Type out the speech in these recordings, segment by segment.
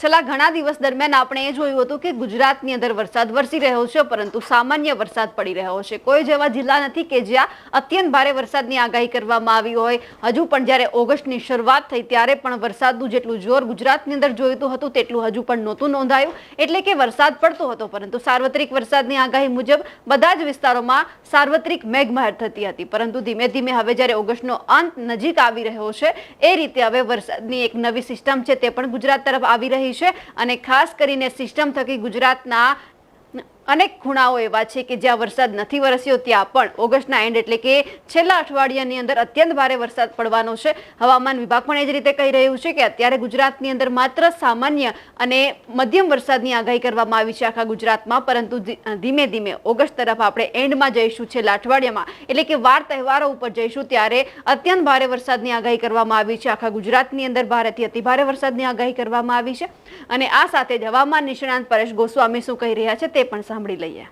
છેલ્લા ઘણા દિવસ દરમિયાન આપણે એ જોયું હતું કે ગુજરાતની અંદર વરસાદ વરસી રહ્યો છે, પરંતુ સામાન્ય વરસાદ પડી રહ્યો છે. કોઈ જેવા જિલ્લા નથી કે જ્યાં અત્યંત ભારે વરસાદની આગાહી કરવામાં આવી હોય. હજુ પણ જ્યારે ઓગસ્ટની શરૂઆત થઈ ત્યારે પણ વરસાદનું જેટલું જોર ગુજરાતની અંદર જોઈતું હતું, તેટલું હજુ પણ નહોતું નોંધાયું. એટલે કે વરસાદ પડતો હતો, પરંતુ સાર્વત્રિક વરસાદની આગાહી મુજબ બધા જ વિસ્તારોમાં સાર્વત્રિક મેઘમહેર થતી હતી. પરંતુ ધીમે ધીમે હવે જ્યારે ઓગસ્ટનો અંત નજીક આવી રહ્યો છે, એ રીતે હવે વરસાદની એક નવી સિસ્ટમ છે તે પણ ગુજરાત તરફ આવી રહી છે અને ખાસ કરીને સિસ્ટમ થકી ગુજરાતના અનેક ખૂણાઓ એવા છે કે જ્યાં વરસાદ નથી વરસ્યો, ત્યાં પણ ઓગસ્ટના એન્ડ એટલે કે છેલ્લા અઠવાડિયાની અંદર અત્યંત ભારે વરસાદ પડવાનો છે. હવામાન વિભાગ પણ એ જ રીતે કહી રહ્યું છે કે અત્યારે ગુજરાતની અંદર માત્ર સામાન્ય અને મધ્યમ વરસાદની આગાહી કરવામાં આવી છે આખા ગુજરાતમાં, પરંતુ ધીમે ધીમે ઓગસ્ટ તરફ આપણે એન્ડમાં જઈશું, છેલ્લા અઠવાડિયામાં. એટલે કે વાર તહેવારો ઉપર જઈશું ત્યારે અત્યંત ભારે વરસાદની આગાહી કરવામાં આવી છે. આખા ગુજરાતની અંદર ભારેથી અતિભારે વરસાદની આગાહી કરવામાં આવી છે. અને આ સાથે જ હવામાન નિષ્ણાંત પરેશ ગોસ્વામી શું કહી રહ્યા છે તે પણ સાંભળી લઈએ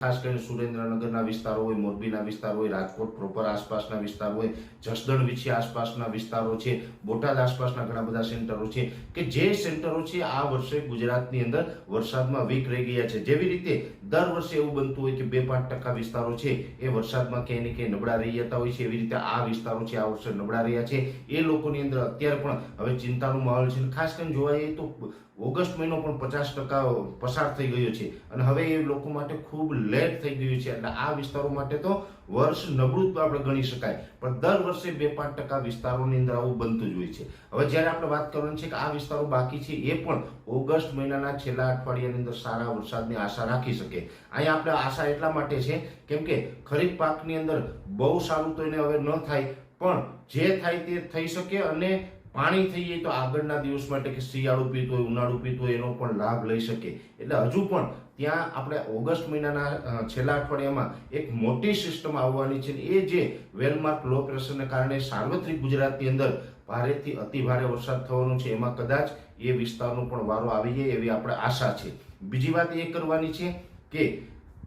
ખાસ કરીને સુરેન્દ્રનગરના વિસ્તારો હોય, મોરબીના વિસ્તારો હોય, રાજકોટ પ્રોપર આસપાસના વિસ્તાર હોય, જસદણ વિછી આસપાસના વિસ્તારો છે, બોટાદ આસપાસના ઘણા બધા સેન્ટરો છે કે જે સેન્ટરો છે આ વર્ષે ગુજરાતની અંદર વરસાદમાં વીક રહી ગયા છે. જેવી રીતે દર વર્ષે એવું બનતું હોય કે બે પાંચ ટકા વિસ્તારો છે એ વરસાદમાં ક્યાંય ને ક્યાંય નબળા રહી જતા હોય છે. એવી રીતે આ વિસ્તારો છે, આ વર્ષે નબળા રહ્યા છે. એ લોકોની અંદર અત્યારે પણ હવે ચિંતાનો માહોલ છે ખાસ કરીને જોવા જઈએ તો ઓગસ્ટ મહિનો પણ પચાસ ટકા પસાર થઈ ગયો છે અને હવે એ લોકો માટે ખૂબ લેટ થઈ ગયું છે એટલે આ વિસ્તારો માટે તો વર્ષ નબળું આપણે ગણી શકાય, પણ દર વર્ષે બે પાંચ ટકા વિસ્તારોની અંદર આવું બનતું જ હોય છે. હવે જ્યારે આપણે વાત કરવાની છે કે આ વિસ્તારો બાકી છે, એ પણ ઓગસ્ટ મહિનાના છેલ્લા અઠવાડિયાની અંદર સારા વરસાદની આશા રાખી શકે. અહીંયા આપણે આશા એટલા માટે છે, કેમ કે ખરીફ પાકની અંદર બહુ સારું તો એને હવે ન થાય, પણ જે થાય તે થઈ શકે અને પાણી થઈ જાય તો આગળના દિવસ માટે કે શિયાળું પીતું હોય, ઉનાળુ પીતું હોય, એનો પણ લાભ લઈ શકે. એટલે હજુ પણ ત્યાં આપણે ઓગસ્ટ મહિનાના છેલ્લા અઠવાડિયામાં એક મોટી સિસ્ટમ આવવાની છે એ જે વેલમાર્ક લો પ્રેશરને કારણે સાર્વત્રિક ગુજરાતની અંદર ભારેથી અતિ ભારે વરસાદ થવાનો છે. એમાં કદાચ એ વિસ્તારનો પણ વારો આવી જાય એવી આપણે આશા છે. બીજી વાત એ કરવાની છે કે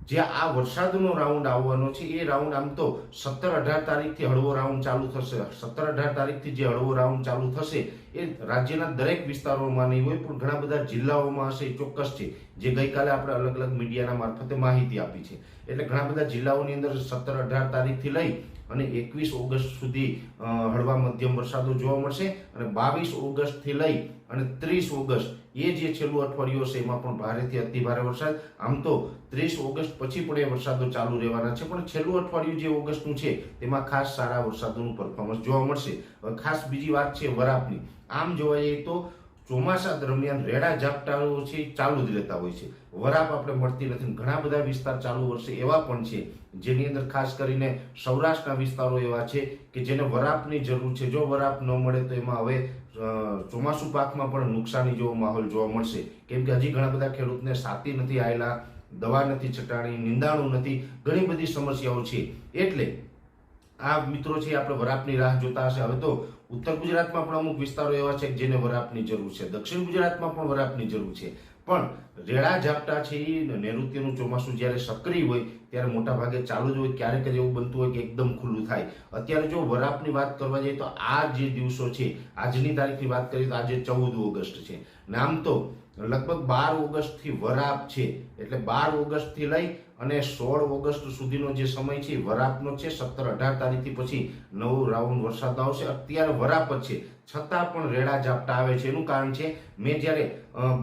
જે આ વરસાદનો રાઉન્ડ આવવાનો છે, એ રાઉન્ડ આમ તો સત્તર અઢાર તારીખથી હળવો રાઉન્ડ ચાલુ થશે. સત્તર અઢાર તારીખથી જે હળવો રાઉન્ડ ચાલુ થશે, એ રાજ્યના દરેક વિસ્તારોમાં નહીં હોય, પણ ઘણા બધા જિલ્લાઓમાં હશે, એ ચોક્કસ છે. જે ગઈકાલે આપણે અલગ અલગ મીડિયાના મારફતે માહિતી આપી છે. એટલે ઘણા બધા જિલ્લાઓની અંદર સત્તર અઢાર તારીખથી લઈ અને એકવીસ ઓગસ્ટ સુધી હળવા મધ્યમ વરસાદો જોવા મળશે અને બાવીસ ઓગસ્ટથી લઈ અને ત્રીસ ઓગસ્ટ એ જે છેલ્લું અઠવાડિયું હશે, એમાં પણ ભારેથી અતિભારે વરસાદ. આમ તો ત્રીસ ઓગસ્ટ પછી પણ એ વરસાદો ચાલુ રહેવાના છે, પણ છેલ્લું અઠવાડિયું જે ઓગસ્ટનું છે, તેમાં ખાસ સારા વરસાદોનું પરફોર્મન્સ જોવા મળશે. ખાસ બીજી વાત છે વરાપની. આમ જોવા જઈએ તો ચોમાસા દરમિયાન રેડા ઝાપટાઓ છે, ચાલુ જ રહેતા હોય છે. વરાપ આપણે મળતી નથી ઘણા બધા વિસ્તાર ચાલુ વર્ષે એવા પણ છે, જેની અંદર ખાસ કરીને સૌરાષ્ટ્રના વિસ્તારો એવા છે કે જેને વરાપની જરૂર છે. જો વરાપ ન મળે તો એમાં હવે ચોમાસુ પાકમાં પણ નુકસાની જેવો માહોલ જોવા મળશે. કેમ કે હજી ઘણા બધા ખેડૂતને સાતી નથી આવેલા દવા નથી, છટાણી, નિંદાણું નથી, ઘણી બધી સમસ્યાઓ છે. એટલે આ મિત્રો છે આપણે વરાપની રાહ જોતા હશે. હવે તો ઉત્તર ગુજરાતમાં પણ અમુક વિસ્તારો એવા છે જેને વરાપની જરૂર છે. દક્ષિણ ગુજરાતમાં પણ વરાપની જરૂર છે. પણ રેડા, ઝાપટા છે એ નૈઋત્યનું ચોમાસું જ્યારે સક્રિય હોય ત્યારે મોટા ભાગે ચાલુ જ હોય, ક્યારેક જ એવું બનતું હોય કે એકદમ ખુલ્લું થાય. અત્યારે જો વરાપની વાત કરવા જઈએ તો આ જે દિવસો છે, આજની તારીખની વાત કરીએ તો આજે ચૌદ ઓગસ્ટ છે. નામ તો લગભગ બાર ઓગસ્ટથી વરાપ છે. એટલે બાર ઓગસ્ટથી લઈ અને સોળ ઓગસ્ટ સુધીનો જે સમય છે વરાપનો છે. સત્તર અઢાર તારીખથી પછી નવું રાઉન્ડ વરસાદ આવશે. અત્યારે વરાપ જ છે. છતાં પણ રેડા ઝાપટા આવે છે. એનું કારણ છે, મેં જ્યારે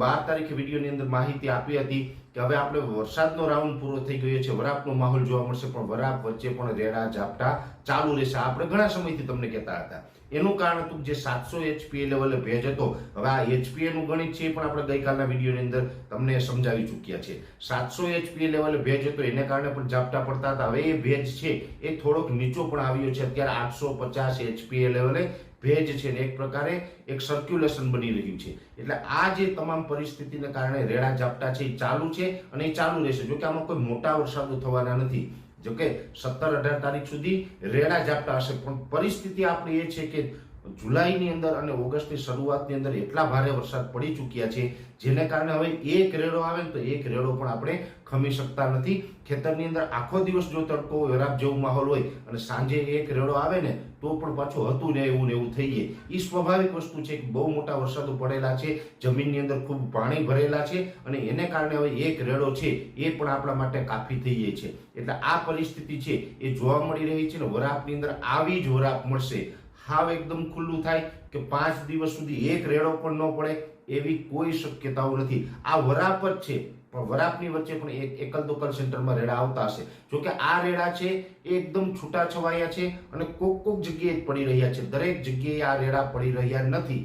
બાર તારીખે વિડીયોની અંદર માહિતી આપી હતી કે હવે આપણે વરસાદનો રાઉન્ડ પૂરો થઈ ગયો છે, વરાપનો માહોલ જોવા મળશે, પણ વરાપ વચ્ચે પણ રેડા ઝાપટા ચાલુ રહેશે. આપણે ઘણા સમયથી તમને કહેતા હતા. એનું કારણ હતું જે સાતસો એચપીએ લેવલે ભેજ હતો, હવે આ એચપીએનું ગણિત છે એ પણ આપણે ગઈકાલના વિડીયોની અંદર તમને સમજાવી ચૂક્યા છે. સાતસો એચપીએ લેવલે ભેજ હતો, એને કારણે પણ ઝાપટા પડતા હતા. હવે એ ભેજ છે, એ થોડોક નીચો પણ આવ્યો છે. અત્યારે આઠસો પચાસ એચપીએ લેવલે ભેજ છે ને એક પ્રકારે એક સર્ક્યુલેશન બની રહ્યું છે. એટલે આ જે તમામ પરિસ્થિતિને કારણે રેડા ઝાપટા છે એ ચાલુ છે અને એ ચાલુ રહેશે. જો કે આમાં કોઈ મોટા વરસાદો થવાના નથી. જોકે સત્તર અઢાર તારીખ સુધી રેડા ઝાપટા હશે. પણ પરિસ્થિતિ આપણી એ છે કે જુલાઈની અંદર અને ઓગસ્ટની શરૂઆતની અંદર એટલા ભારે વરસાદ પડી ચૂક્યા છે, જેને કારણે હવે એક રેડો આવે ને તો એક રેડો પણ આપણે ખમી શકતા નથી. ખેતરની અંદર આખો દિવસ જો તડકો વેરાબ જેવો માહોલ હોય અને સાંજે એક રેડો આવે ને તો પણ પાછું હતું ને એવું ને એવું થઈ જાય. એ સ્વાભાવિક વસ્તુ છે કે બહુ મોટા વરસાદો પડેલા છે, જમીનની અંદર ખૂબ પાણી ભરેલા છે અને એને કારણે હવે એક રેડો છે એ પણ આપણા માટે કાફી થઈ જાય છે. એટલે આ પરિસ્થિતિ છે એ જોવા મળી રહી છે ને વરાપની અંદર આવી જ વરાપ મળશે. હાવ એકદમ ખુલ્લું થાય કે પાંચ દિવસ સુધી એક રેડો પણ ન પડે એવી કોઈ શક્યતાઓ નથી. આ વરાપ જ છે, પણ વરાપની વચ્ચે પણ એક એકલ દોકલ સેન્ટરમાં રેડા આવતા હશે. જોકે આ રેડા છે એ એકદમ છૂટા છવાયા છે અને કોક કોક જગ્યાએ પડી રહ્યા છે. દરેક જગ્યાએ આ રેડા પડી રહ્યા નથી.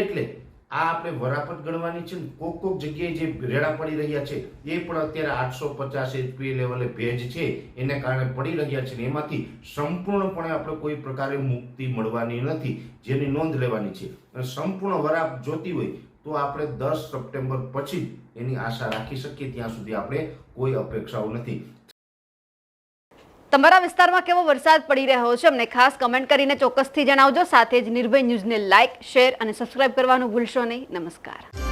એટલે આ આપણે વરાપટ ગણવાની છે ને કોક કોક જગ્યાએ જે રેડા પડી રહ્યા છે, એ પણ અત્યારે આઠસો પચાસ એચપી લેવલે ભેજ છે. એને કારણે પડી રહ્યા છે ને એમાંથી સંપૂર્ણપણે આપણે કોઈ પ્રકારે મુક્તિ મળવાની નથી, જેની નોંધ લેવાની છે. અને સંપૂર્ણ વરાપ જોતી હોય તો આપણે દસ સપ્ટેમ્બર પછી જ એની આશા રાખી શકીએ, ત્યાં સુધી આપણે કોઈ અપેક્ષાઓ નથી. તમારા વિસ્તારમાં કેવો વરસાદ પડી રહ્યો છે? અમને ખાસ કમેન્ટ કરીને ચોક્કસથી જણાવજો. સાથે જ નિર્ભય ન્યૂઝને લાઇક શેર અને સબસ્ક્રાઇબ કરવાનું ભૂલશો નહીં. નમસ્કાર.